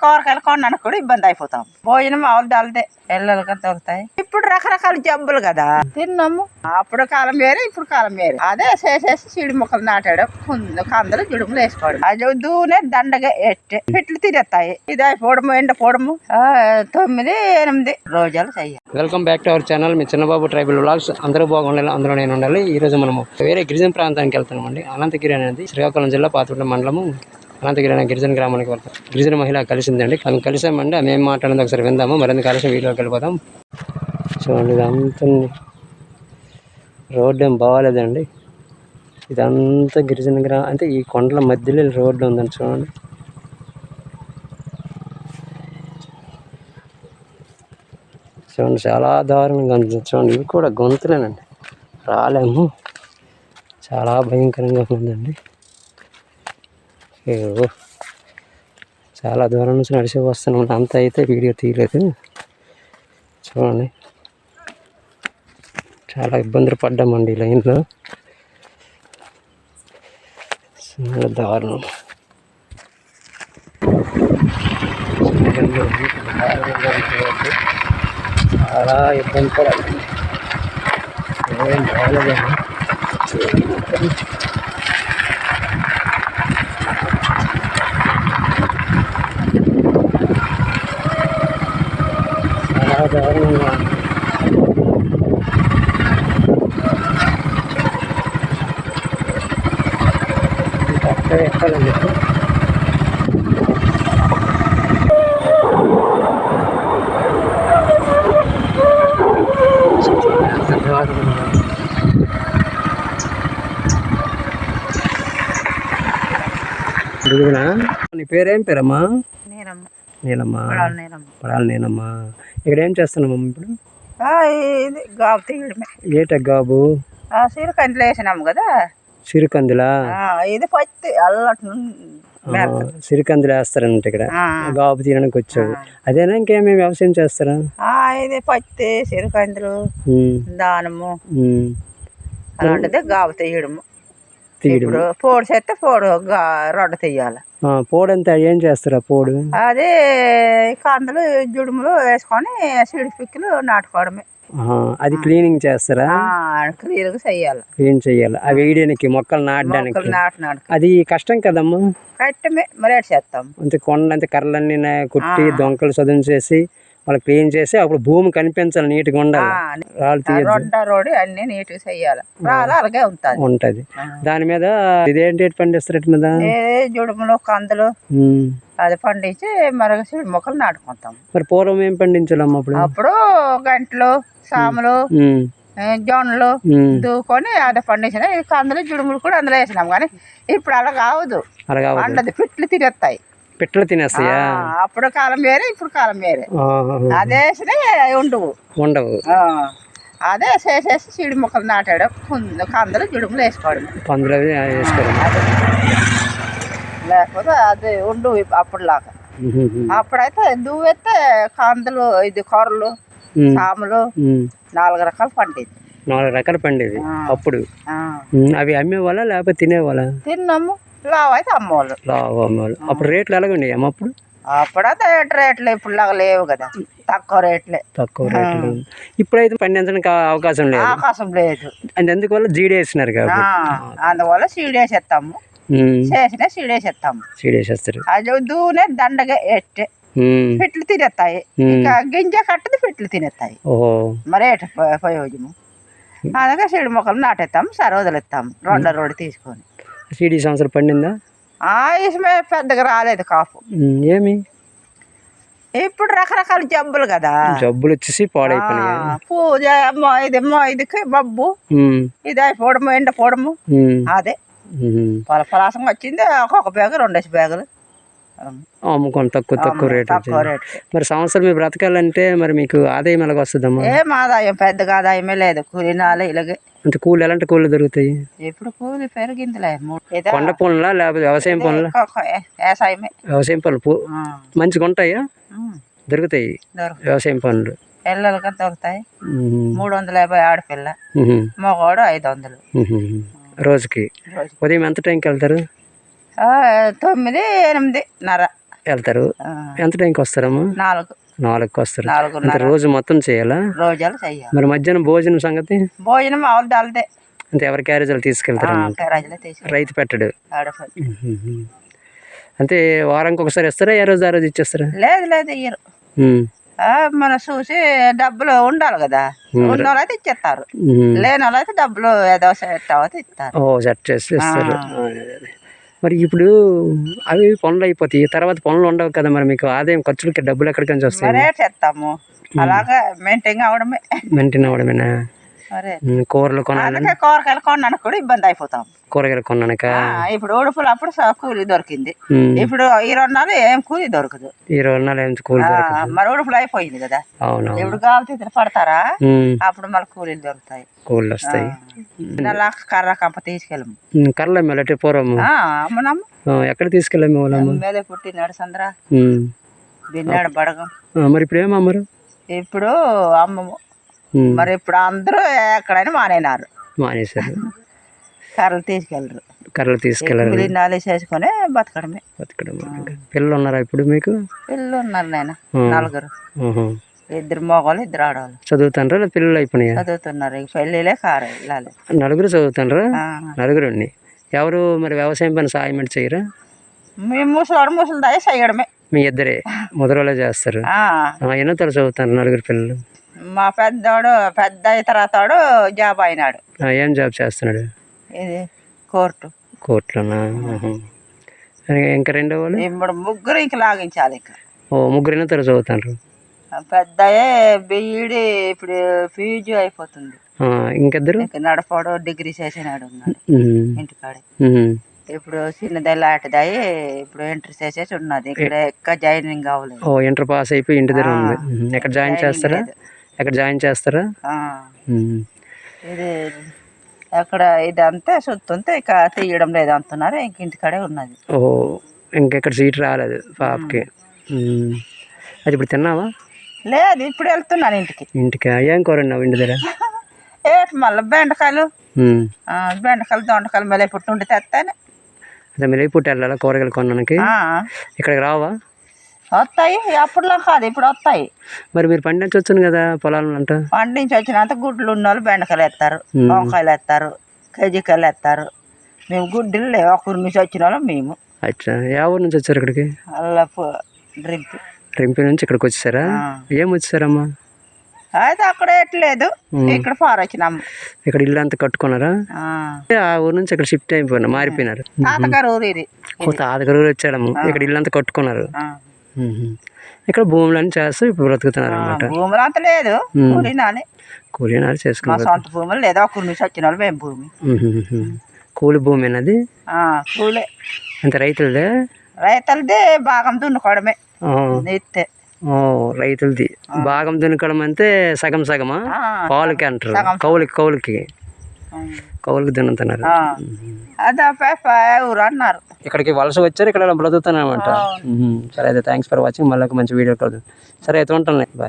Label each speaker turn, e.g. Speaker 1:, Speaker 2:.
Speaker 1: కూరగాయలు కొనడానికి కూడా ఇబ్బంది అయిపోతాం. భోజనం మామూలు దళదే పిల్లలకి దొరుకుతాయి ఇప్పుడు రకరకాల జబ్బులు కదా. తిన్నాము. అప్పుడు కాలం వేరే ఇప్పుడు కాలం వేరే. అదే చేసేసి సిడి మొక్కలు నాటాడు కందలు జుడుములు వేసుకోవడం. అది దూనే దండగా ఎట్టే పిట్లు తినేస్తాయి. ఇది అయిపోవడము ఎండపోవడము ఆ, తొమ్మిది ఎనిమిది రోజులు చెయ్యాలి.
Speaker 2: Welcome back to our channel. Me Chinnababu tribal vlogs. అందరూ బాగుండాలి అందులో నేను ఉండాలి. ఈ రోజు మనము వేరే గిరిజన ప్రాంతానికి వెళ్తున్నామండి. అనంతగిరి అనేది శ్రీకాకుళం జిల్లా పాతపట్ల మండలము. అనంతగిరి అనే గిరిజన గ్రామానికి వెళ్తాం. గిరిజన మహిళ కలిసిందండి. ఆమె కలిసామండి ఆమె ఏం మాట్లాడింది ఒకసారి విందాము. మరింత కలిసి వీడియోకి వెళ్ళిపోతాం చూడండి ఇదంతా రోడ్డు ఏం బాగాలేదండి. ఇదంతా గిరిజన గ్రామం అంటే ఈ కొండల మధ్యలో రోడ్డు ఉందండి చూడండి. చూడండి చాలా దారుణంగా ఉంది. చూడండి ఇవి కూడా గొంతులేనండి. రాలేము. చాలా భయంకరంగా ఉందండి. ఏవో. చాలా దూరం నుంచి నడిచి వస్తున్నాం. అంత అయితే వీడియో తీయలేదు. చూడండి. చాలా ఇబ్బందులు పడ్డామండి ఈ లైన్లో. చాలా దారుణం. చాలా ఇబ్బంది పడాలి. ఇంకా అక్కడే ఎక్కాలండి ఎంత దారుణంగా ఉంది. ఇదిగోనా? నీ పేరేం పేరమ్మా?
Speaker 1: నేనమ్మ
Speaker 2: నీలమ్మా. పడాలి నేనమ్మా ఇక్కడ ఏం చేస్తున్నామమ్మ ఇప్పుడు?
Speaker 1: ఇది గాబు తీయడమే.
Speaker 2: ఏట గాబు?
Speaker 1: వేసినాము కదా.
Speaker 2: సిరికందులా?
Speaker 1: ఇది పత్తి అల్లటి
Speaker 2: ఆ, సిరికందులు వేస్తారంట ఇక్కడ. గాబు తీయడానికి వచ్చావు. అదేనా ఇంకేమేమి వ్యవసాయం చేస్తారా?
Speaker 1: ఇది పత్తి సిరకందులు దానము. అలాంటిది గాబు తీయడము.
Speaker 2: తీయడం
Speaker 1: ఇప్పుడు పోడు చేస్తే పోడు గా రొడ్డ తీయాలి.
Speaker 2: ఆ, పోడంతా ఏం చేస్తారా పోడు?
Speaker 1: అది కందులు జుడుములు వేసుకొని సిడి పిక్కులు నాటుకోవడమే.
Speaker 2: అది క్లీనింగ్ చేస్తారా?
Speaker 1: క్లియర్గా చెయ్యాలి
Speaker 2: క్లీన్ చేయాలి. అవి వేయడానికి మొక్కలు నాటడానికి. అది కష్టం కదమ్మా?
Speaker 1: కట్టమే మరి చేస్తాం?
Speaker 2: అంతే కొండ అంతే కర్రలన్నీ కుట్టి దొంకలు చదును చేసి వాళ్ళు క్లీన్ చేసి అప్పుడు భూమి కనిపించాలి నీట్గా ఉండాలి. రాళ్ళు
Speaker 1: రొడ్డ అన్ని నీట్గా రాళ్ళు అలాగే ఉంటుంది.
Speaker 2: ఉంటది దాని మీద ఇదేంటి పండిస్తారు మీద?
Speaker 1: జుడుములు కందులు. అది పండించి మరి సిడి మొక్కలు నాటుకుంటాం.
Speaker 2: మరి పూర్వం ఏం పండించాలమ్మ అప్పుడు?
Speaker 1: అప్పుడు గంటలు సాములు జొన్నలు. దూకొని అది పండించిన. ఈ కందులు జుడుములు కూడా అందులో వేసినాం కానీ ఇప్పుడు అలా కావదు
Speaker 2: అలా కావాలి
Speaker 1: పండదు పిట్లు తినేస్తాయి.
Speaker 2: పిట్టలు తినేస్తాయా?
Speaker 1: అప్పుడు కాలం వేరే ఇప్పుడు కాలం వేరే. అదే ఉండవు.
Speaker 2: ఉండవు.
Speaker 1: అదే చేసేసి సిడి మొక్కలు నాటాడు. కందులు జుడుములు వేసుకోవడం
Speaker 2: పందులు వేసుకోవడం
Speaker 1: లేకపోతే అది ఉండు అప్పుడులాగా
Speaker 2: ఉహు.
Speaker 1: అప్పుడైతే దువ్వెత్తే కందులు ఇది కొరలు సాములు. నాలుగు రకాలు పండేది.
Speaker 2: నాలుగు రకాలు పండేది. అప్పుడు. అవి అమ్మేవాళ్ళ లేకపోతే తినేవాళ్ళ?
Speaker 1: తిన్నాము. లావు అయితే అమ్మోళ్ళు
Speaker 2: లావు అమ్మేవాళ్ళు. అప్పుడు రేట్లు ఎలాగుండేవి అమ్మ అప్పుడు?
Speaker 1: అప్పుడైతే రేట్లు ఇప్పుడులాగా లేవు కదా. తక్కువ రేట్లే.
Speaker 2: తక్కువ రేట్లు. ఇప్పుడైతే పండించడానికి అవకాశం లేదు.
Speaker 1: అవకాశం లేదు.
Speaker 2: అది ఎందువల్ల జీడేసినారు
Speaker 1: ఆ,
Speaker 2: కాబట్టి.
Speaker 1: అందువల్ల సీడేసేస్తాము చేసిన సీడేసేస్తాము
Speaker 2: జీడేసేస్తారు
Speaker 1: అది దూనే దండగా ఎట్టే పిట్లు తినేస్తాయి. ఇంకా గింజ కట్టది పిట్లు తినేస్తాయి మరి ఏట ప్రయోజనం అలాగే సీడు మొక్కలు నాటేస్తాం సరే వదిలేస్తాం రెండో రోడ్డు తీసుకొని.
Speaker 2: సీడీ సంవత్సరం పండిందా?
Speaker 1: ఆ ఇసమే పెద్దగా రాలేదు కాపు.
Speaker 2: ఏమి?
Speaker 1: ఇప్పుడు రకరకాల జబ్బులు కదా.
Speaker 2: జబ్బులు వచ్చేసి పాడైపోయినాయి.
Speaker 1: పూజ ఇది మొ- ఇది మబ్బు
Speaker 2: ఉమ్,
Speaker 1: ఇది అయిపోవడము ఎండపోవడము.
Speaker 2: ఉమ్,
Speaker 1: అదే. పొల పలాసం వచ్చింది ఒక్కొక్క బ్యాగు రెండేసి బ్యాగులు
Speaker 2: అమ్ముకొని తక్కువ తక్కువ రేట్ మరి సంవత్సరం మీరు బ్రతకాలంటే మరి మీకు ఆదాయం ఎలాగ వస్తుందమ్మా
Speaker 1: ఏం ఆదాయం పెద్దగా ఆదాయమే లేదు కూలినాలు ఇలాగే
Speaker 2: అంటే కూలి ఎలాంటి కూలీలు దొరుకుతాయి
Speaker 1: ఇప్పుడు కూలి పెరిగిందిలే
Speaker 2: కొండ పనులా లేకపోతే వ్యవసాయం పనులా
Speaker 1: వ్యవసాయమే
Speaker 2: వ్యవసాయం పనులు మంచిగా ఉంటాయా దొరుకుతాయి వ్యవసాయం పనులు
Speaker 1: పిల్లలకి దొరుకుతాయి మూడు వందల యాభై ఆడపిల్ల మగవాడు ఐదు వందలు.
Speaker 2: రోజుకి
Speaker 1: రోజు
Speaker 2: ఉదయం ఎంత టైంకి వెళ్తారు?
Speaker 1: తొమ్మిది ఎనిమిదిన్నర
Speaker 2: వెళ్తారు.
Speaker 1: ఆ,
Speaker 2: ఎంత టైంకి వస్తారమ్మా?
Speaker 1: నాలుగు.
Speaker 2: నాలుగుకి వస్తారు. రోజు మొత్తం చేయాలా?
Speaker 1: రోజులు
Speaker 2: మరి మధ్యాహ్నం భోజనం సంగతి?
Speaker 1: భోజనం దాల్దే
Speaker 2: అంటే ఎవరి క్యారేజీలు తీసుకెళ్తారు రైతు పెట్టడు. అంటే వారానికి ఒకసారి ఇస్తారా? ఏ రోజు ఆ రోజు ఇచ్చేస్తారా?
Speaker 1: లేదు లేదు ఇయ్యరు. మనం చూసి డబ్బులు ఉండాలి కదా. ఉన్న వాళ్ళు అయితే ఇచ్చేస్తారు. లేని వాళ్ళు అయితే డబ్బులు ఏదో సెట్ ఇస్తారు.
Speaker 2: ఓ సెట్ చేసి ఇస్తారు. మరి ఇప్పుడు అవి పనులు అయిపోతాయి. తర్వాత పనులు ఉండవు కదా మరి మీకు. ఆదాయం ఖర్చులకి డబ్బులు ఎక్కడికి నుంచి వస్తాయి?
Speaker 1: చేస్తాము? అలాగా మెయింటైన్ అవడమే.
Speaker 2: మెయింటైన్ మ్మ్. కూరలు కొనాలి
Speaker 1: అందుకే కూరగాయలు కొనడానికి కూడా ఇబ్బంది అయిపోతాం.
Speaker 2: కూరగాయలు కొన్నాక
Speaker 1: ఇప్పుడు ఉడుపులు అప్పుడు కూలి దొరికింది. ఇప్పుడు ఈ రెండు ఏం కూలి దొరకదు.
Speaker 2: ఇరవై నాలుగు ఎంత కూలి
Speaker 1: మరి ఉడుపులు అయిపోయింది కదా.
Speaker 2: అవును
Speaker 1: ఇప్పుడు తీతులు పడతారా. అప్పుడు మళ్ళీ కూలీలు దొరుకుతాయి.
Speaker 2: కూలీలు వస్తాయి.
Speaker 1: కర్ర కంప తీసుకెళ్ళము.
Speaker 2: కర్రలు మెల్లటి
Speaker 1: అమ్మనమ్మ.
Speaker 2: ఎక్కడ తీసుకెళ్ళాము వాళ్ళమ్మ
Speaker 1: మేలే పుట్టినాడు సంద్ర. బిన్నాడు బడగం.
Speaker 2: మరి ఇప్పుడు ఏమమ్మరు?
Speaker 1: ఇప్పుడు అమ్మము.
Speaker 2: మ్మ్.
Speaker 1: మరి ఇప్పుడు అందరూ ఎక్కడైనా మానేనారు.
Speaker 2: మానేశారు.
Speaker 1: కర్రలు తీసుకెళ్ళరు.
Speaker 2: కర్రలు తీసుకెళ్ళారు.
Speaker 1: బిల్లినాలు చేసుకొని బతకడమే.
Speaker 2: బతకడం పిల్లలు ఉన్నారా ఇప్పుడు మీకు?
Speaker 1: పిల్లలు ఉన్నారు నాయన
Speaker 2: ఆ.
Speaker 1: నలుగురు. ఇద్దరు మగవాళ్ళు ఇద్దరు ఆడవాళ్ళు.
Speaker 2: చదువుతాండ్రా పిల్లలు అయిపోయినాయా?
Speaker 1: చదువుతున్నారు. ఇక పెళ్ళిలే కారు వెళ్ళాలి.
Speaker 2: నలుగురు చదువుతాండ్రా. నలుగురు ఎవరు మరి వ్యవసాయం పని సాయం అంటే చేయరా?
Speaker 1: మేము ముసలాడు ముసలి దాయి చేయడమే.
Speaker 2: మీ ఇద్దరే. మొదలలో చేస్తారు. ఎన్నో తరగతి చదువుతారు నలుగురు పిల్లలు?
Speaker 1: మా పెద్దోడు పెద్ద అయిన తర్వాత వాడు జాబ్ అయినాడు.
Speaker 2: ఏం జాబ్ చేస్తున్నాడు?
Speaker 1: ఇది కోర్టు.
Speaker 2: కోర్టులోనా. ఇంకా- రెండో వాళ్ళు?
Speaker 1: ఇప్పుడు ముగ్గురు ఇంక లాగించాలి ఇంకా.
Speaker 2: ఓ ముగ్గురు ఎన్నో తరగతి చదువుతాండ్రు?
Speaker 1: పెద్దయే బీఈడి ఇప్పుడు పీజీ అయిపోతుంది.
Speaker 2: ఇంకిద్దరు?
Speaker 1: ఇంక నడపడు డిగ్రీ చేసినాడు. ఇంటికాడే. ఇప్పుడు చిన్నది లాంటిదయ్యి ఇప్పుడు ఎంట్రీ చేసేసి ఉన్నది. ఇక్కడ ఎక్క జాయినింగ్ అవ్వలేదు
Speaker 2: ఓ ఇంటర్ పాస్ అయిపోయి ఇంటి దగ్గర ఉంది. ఎక్కడ జాయిన్ చేస్తారా? ఎక్కడ జాయిన్ చేస్తారా.
Speaker 1: ఇది ఎక్కడ ఇదంతా సుత్తుంటే ఇక తీయడం లేదు అంటున్నారు ఇంక ఇంటికాడే ఉన్నది.
Speaker 2: ఓ ఇంకెక్కడ సీట్ రాలేదు పాపకి. అది ఇప్పుడు తిన్నావా?
Speaker 1: లేదు ఇప్పుడు వెళ్తున్నాను ఇంటికి.
Speaker 2: ఇంటికి. ఏం కూర ఉన్నావు ఇంటి దగ్గర?
Speaker 1: ఏటి మళ్ళీ బెండకాయలు. బెండకాయలు దొండకాయలు మళ్ళీ ఇప్పుడు ఉండి తెస్తాను.
Speaker 2: అదే మీరు పుట్టి వెళ్ళాలా కూరగాయలు కొనడానికి? ఇక్కడికి రావా?
Speaker 1: వస్తాయి. అప్పుడులా కాదు ఇప్పుడు వస్తాయి.
Speaker 2: మరి మీరు పండించవచ్చును కదా పొలాలను అంట?
Speaker 1: పండించి వచ్చినంత గుడ్లు ఉన్న వాళ్ళు బెండకాయలు ఎత్తారు వంకాయలు ఎత్తారు కేజీకాయలు ఎత్తారు మేము గుడ్డలు లేవు. ఒక నుంచి వచ్చిన వాళ్ళం మేము.
Speaker 2: అచ్చా. ఏ ఊరు నుంచి వచ్చారు ఇక్కడికి?
Speaker 1: అలా డ్రింక్.
Speaker 2: రింపి నుంచి ఇక్కడికి వచ్చేసారా? ఏం వచ్చారమ్మా
Speaker 1: అయితే అక్కడ ఎట్లేదు ఇక్కడ ఫార్ వచ్చినాము
Speaker 2: ఇక్కడ ఇల్లు అంతా కట్టుకున్నారా?
Speaker 1: ఆ,
Speaker 2: ఊరు నుంచి ఇక్కడ షిఫ్ట్ అయిపోయినా మారిపోయినారు.
Speaker 1: తాతగారు ఊరు ఇది.
Speaker 2: తాతగారు వచ్చాడమ్మ. ఇక్కడ ఇల్లు అంతా కట్టుకున్నారు. ఇక్కడ భూములన్నీ చేస్తూ ఇప్పుడు బ్రతుకుతున్నారు అనమాట
Speaker 1: భూములు అంత లేదు. కూలినాలి.
Speaker 2: కూలీనాలు చేసుకున్నారు
Speaker 1: సొంత భూములు లేదా ఒక నుంచి వచ్చిన వాళ్ళు మేము భూమి.
Speaker 2: కూలి భూమి అనేది
Speaker 1: ఆ, కూలే.
Speaker 2: అంత రైతులదే?
Speaker 1: రైతులది భాగం దున్నుకోవడమే. ఇస్తే
Speaker 2: ఓ రైతులది. భాగం దున్నకడం అంటే సగం సగమా?
Speaker 1: ఆ,
Speaker 2: పావులకి అంటారు. కౌలుకి కౌలుకి. కౌలుకి
Speaker 1: ఊరు అన్నారు.
Speaker 2: ఇక్కడికి వలస వచ్చారు ఇక్కడ బ్రతుకుతాను అనమాట సరే అయితే థ్యాంక్స్ ఫర్ వాచింగ్ మళ్ళీ మంచి వీడియో కలుద్దాం. సరే అయితే ఉంటాను బాయ్